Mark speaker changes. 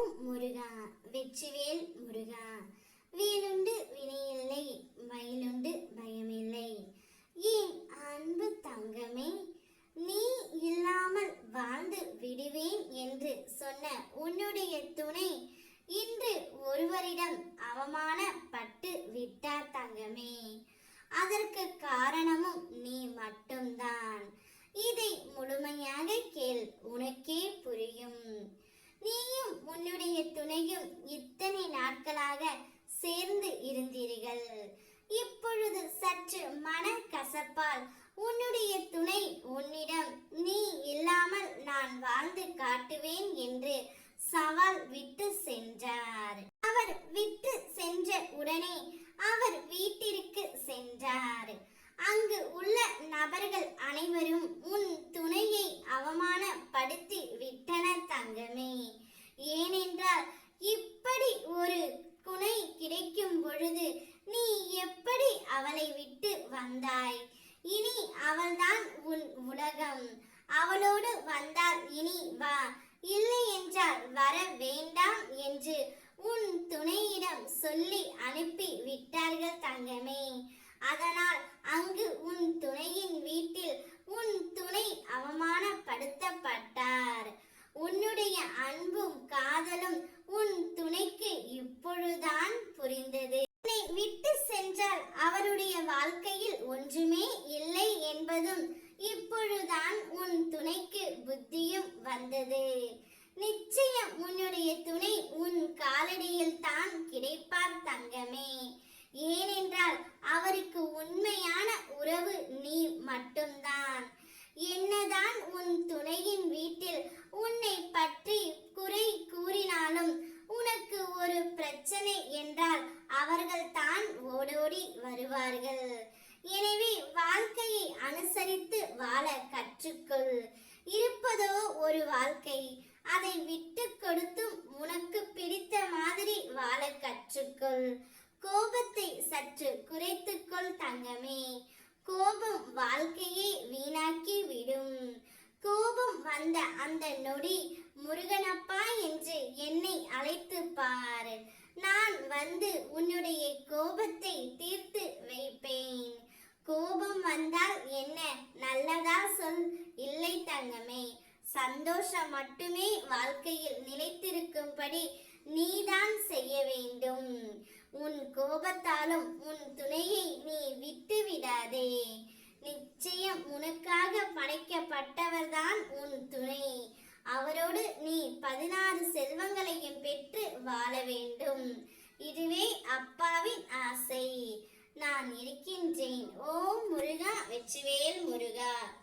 Speaker 1: ஓம் முருகா வெற்றிவேல் முருகா. வேலுண்டு வினையில்லை மயிலுண்டு பயமில்லை. ஏன் அன்பு தங்கமே? நீ இல்லாமல் வாழ்ந்து விடுவேன் என்று சொன்ன உன்னுடைய துணை இன்று ஒருவரிடம் அவமானப்பட்டு விட்டார் தங்கமே. அதற்கு காரணமும் நீ மட்டும். சற்று மன கசப்பால் உன்னுடைய துணை உன்னிடம் நீ இல்லாமல் நான் வாழ்ந்து காட்டுவேன் என்று சவால் விட்டு சென்றார். அவர் விட்டு சென்ற உடனே அவர் வீட்டிற்கு சென்றார். அங்கு உள்ள நபர்கள் அனைவரும் உன் துணையை அவமானப்படுத்தி விட்டனர் தங்கமே ஏனென்றால் இப்படி ஒரு துணை கிடைக்கும் பொழுது நீ எப்படி அவளை விட்டு வந்தாய் இனி அவள்தான் உன் உலகம். அவளோடு வந்தால் இனி வா. இல்லை என்றால் வர வேண்டாம் என்று உன் துணையிடம் சொல்லி அனுப்பி விட்டார்கள் தங்கமே. அதனால் அங்கு உன் துணையின் வீட்டில் உன் துணை அவமானப்படுத்தப்பட்டார். உன்னுடைய அன்பும் காதலும் உன் துணைக்கு இப்பொழுதுதான் புரிந்தது. சென்றால் அவருடைய வாழ்க்கையில் ஒன்றுமே இல்லை என்பதும் இப்பொழுதுதான் உன் துணைக்கு புத்தியும் வந்தது. நிச்சயம் உன்னுடைய துணை உன் காலடியில் தான் கிடைப்பார் தங்கமே. ஏனென்றால் அவருக்கு உண்மையான உறவு நீ மட்டும்தான். என்னதான் உன் துணையின் வீட்டில் உன்னை பற்றி குறை கூறினாலும் உனக்கு ஒரு பிரச்சனை என்ற அவர்கள் தான் ஓடோடி வருவார்கள். எனவே வாழ்க்கையை அனுசரித்து வாழ கற்றுக்கொள். இருப்பதோ ஒரு வாழ்க்கை அதை விட்டு கொடுத்தும் உனக்கு பிடித்த மாதிரி வாழ கற்றுக்கொள். கோபத்தை சற்று குறைத்துக்கொள் தங்கமே. கோபம் வாழ்க்கையை வீணாக்கி விடும். கோபம் வந்த அந்த நொடி முருகன் என்று என்னை அழைத்து பார் நான் வந்து உன்னுடைய கோபத்தை தீர்த்து வைப்பேன். கோபம் வந்தால் என்ன? நல்லதா சொல். இல்லை தங்கமே சந்தோஷம் மட்டுமே வாழ்க்கையில் நிலைத்திருக்கும்படி நீதான் செய்ய வேண்டும். உன் கோபத்தாலும் உன் துணையை நீ விட்டு விடாதே நிச்சயம் உனக்காக படைக்கப்பட்டவர்தான் உன் துணை. அவரோடு நீ பதினாறு செல்வங்களையும் பெற்று வாழ வேண்டும். இதுவே அப்பாவின் ஆசை. நான் இருக்கின்றேன். ஓம் முருகா வெற்றிவேல் முருகா.